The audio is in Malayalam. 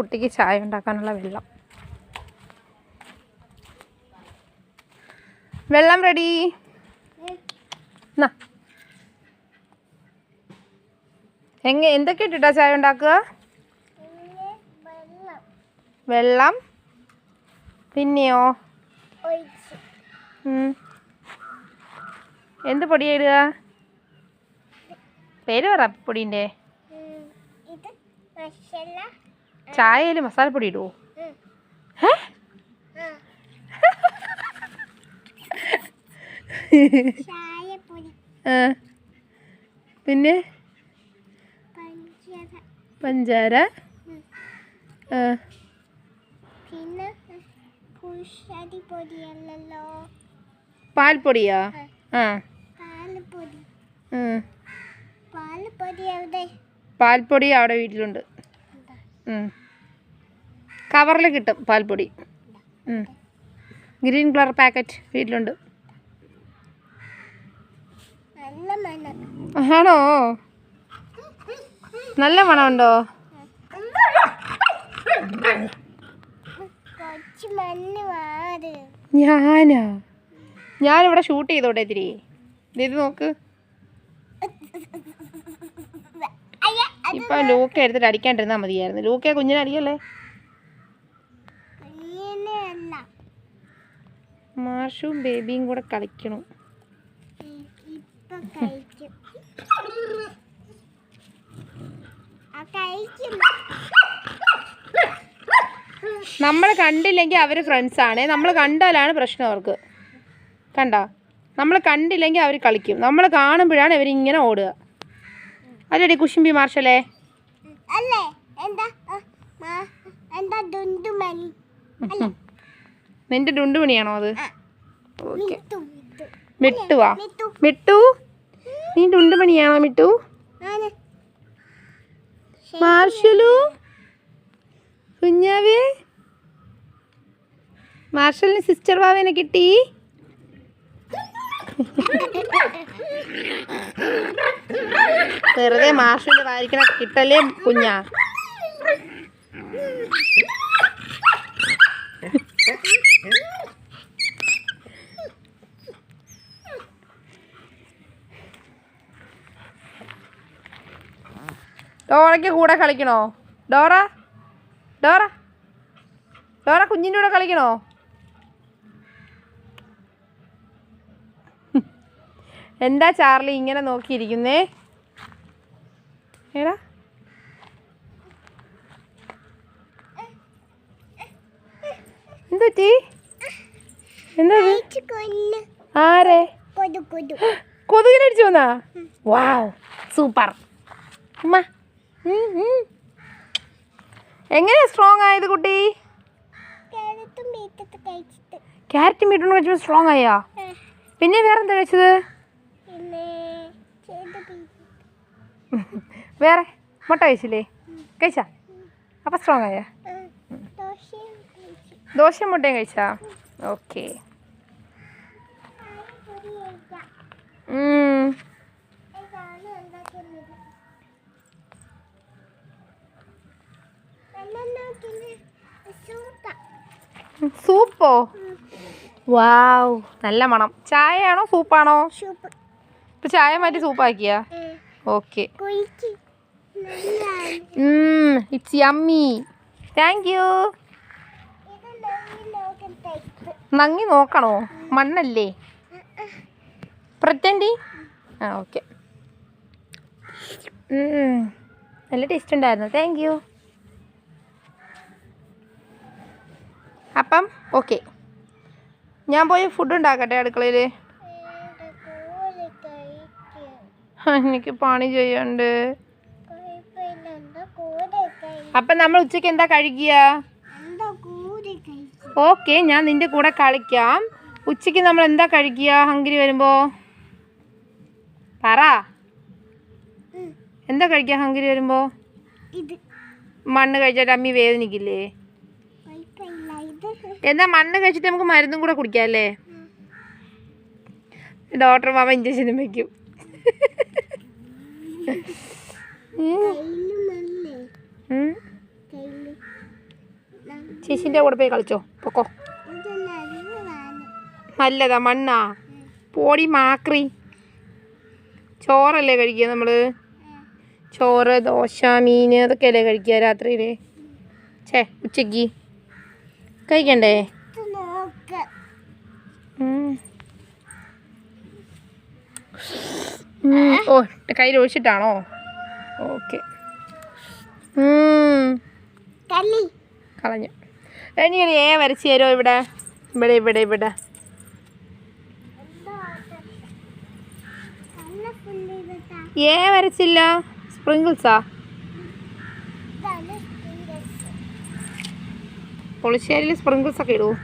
കുട്ടിക്ക് ചായ ഉണ്ടാക്കാനുള്ള വെള്ളം. വെള്ളം റെഡി എങ്ങ എന്തൊക്കെ ഇട്ടിട്ടാ ചായ ഉണ്ടാക്കുക? വെള്ളം. പിന്നെയോ. എന്ത് പൊടിയാ ഇടുക? പേര് പറ പൊടിന്റെ ഇത് ചായയിൽ മസാലപ്പൊടി ഇടുവോ. പിന്നെ? പഞ്ചാര. പിന്നെ പാൽപ്പൊടിയോ? ആ. പാൽപ്പൊടി. അവിടെ വീട്ടിലുണ്ട്. കവറിൽ കിട്ടും പാൽപ്പൊടി. ഗ്രീൻ കളർ പാക്കറ്റ് വീട്ടിലുണ്ട്. ആണോ? നല്ല മണമുണ്ടോ? ഞാനാ? ഞാനിവിടെ ഷൂട്ട് ചെയ്തോട്ടെ ദേ ഇത് നോക്ക്. ഇപ്പൊ ലൂക്ക എടുത്തിട്ട് അടിക്കാണ്ടിരുന്നാ മതിയായിരുന്നു. ലൂക്ക കുഞ്ഞിനെ അടിയല്ലേ ഇങ്ങനെയല്ല മാഷും ബേബിയും കൂടെ കളിക്കണം. നമ്മൾ കണ്ടില്ലെങ്കിൽ അവർ ഫ്രണ്ട്സ് ആണേ. നമ്മൾ കണ്ടാലാണ് പ്രശ്നം അവർക്ക്. കണ്ടോ? നമ്മൾ കണ്ടില്ലെങ്കിൽ അവർ കളിക്കും. നമ്മൾ കാണുമ്പോഴാണ് ഇവരിങ്ങനെ ഓടുക. അല്ലടി കുശുമ്പി മാർഷല്ലേ അല്ലേ? എന്താ? എന്താ നിന്റെ ഡുണ്ടുമണിയാണോ അത്. ഓക്കെ. മിട്ടുവാ മിട്ടു. നീ ഡുണ്ടുമണിയാണോ മിട്ടു? മാർഷലു? കുഞ്ഞാവേ? മാർഷലിന് സിസ്റ്റർ വാവേനെ കിട്ടി. വെറുതെ മാർഷലിന്റെ വായിക്കണ കിട്ടല്ലേ കുഞ്ഞാ? ഡോറയ്ക്ക് കൂടെ കളിക്കണോ? ഡോറ? ഡോറ? ഡോറ കുഞ്ഞിന്റെ കൂടെ കളിക്കണോ? എന്താ ചാർലി ഇങ്ങനെ നോക്കിയിരിക്കുന്നേ? ഏടാ എന്തുറ്റി എന്താ ആരെ? കൊതുകിനടിച്ചു വന്നാ? വാവ്. സൂപ്പർ. ഉമ്മ. എങ്ങനെയാ സ്ട്രോങ് ആയത് കുട്ടി? ക്യാരറ്റും ബീട്രൂട്ടും കഴിച്ചപ്പോൾ സ്ട്രോങ് ആയാ? പിന്നെ വേറെ എന്താ കഴിച്ചത് വേറെ മുട്ട കഴിച്ചില്ലേ? കഴിച്ചാ? അപ്പം സ്ട്രോങ് ആയാ? ദോശയും മുട്ടയും കഴിച്ചാ? ഓക്കെ പാൽപ്പൊടി കഴിക്കാം. ഇതാണ് ഉണ്ടാക്കുന്നത് വെള്ളം സൂപ്പ സൂപ്പോ? വാവ് നല്ല മണം. ചായയാണോ സൂപ്പാണോ? ഇപ്പൊ ചായ മാറ്റി സൂപ്പാക്കിയാ? Okay. It's yummy thank you നങ്ങി നോക്കണോ? മണ്ണല്ലേ? പ്രത്യണ്ടി ആ ഓക്കെ നല്ല ടേസ്റ്റ് ഉണ്ടായിരുന്നു. താങ്ക് യു അപ്പം ഓക്കെ ഞാൻ പോയി ഫുഡ് ഉണ്ടാക്കട്ടെ അടുക്കളയിൽ എനിക്ക് പണി ചെയ്യണ്ട്. അപ്പം നമ്മൾ ഉച്ചയ്ക്ക് എന്താ കഴിക്കുക ഓക്കെ ഞാൻ നിന്റെ കൂടെ കളിക്കാം. ഉച്ചയ്ക്ക് നമ്മൾ എന്താ കഴിക്കുക ഹംഗരി വരുമ്പോൾ പറ. എന്താ കഴിക്കുക ഹംഗരി വരുമ്പോൾ മണ്ണ് കഴിച്ചാൽ അമ്മി വേദനിക്കില്ലേ? എന്നാ മണ്ണ് കഴിച്ചിട്ട് നമുക്ക് മരുന്നും കൂടെ കുടിക്കാം അല്ലേ ഡോക്ടർ മാമ ഇഞ്ചക്ഷനും വെക്കും ചേച്ചിന്റെ കൂടെ പോയി കളിച്ചോ. പൊക്കോ. നല്ലതാ മണ്ണാ. പോടി മാക്രി. ചോറല്ലേ കഴിക്കുക നമ്മൾ ചോറ് ദോശ മീൻ അതൊക്കെയല്ലേ കഴിക്കുക രാത്രിയിൽ ഛേ ഉച്ചയ്ക്ക്. കഴിക്കണ്ടേ. ഓ കയ്യിൽ ഒഴിച്ചിട്ടാണോ? ഓക്കെ. കളി കളഞ്ഞു. എനിക്കൊരു ഏ വരച്ച് തരുമോ ഇവിടെ? ഇവിടെ ഇവിടെ ഇവിടെ. ഏ വരച്ചില്ല? സ്പ്രിങ്കിൾസാ? പുളിശ്ശേരിയിൽ സ്പ്രിങ്കിൾസ് ഒക്കെ ഇടുവോ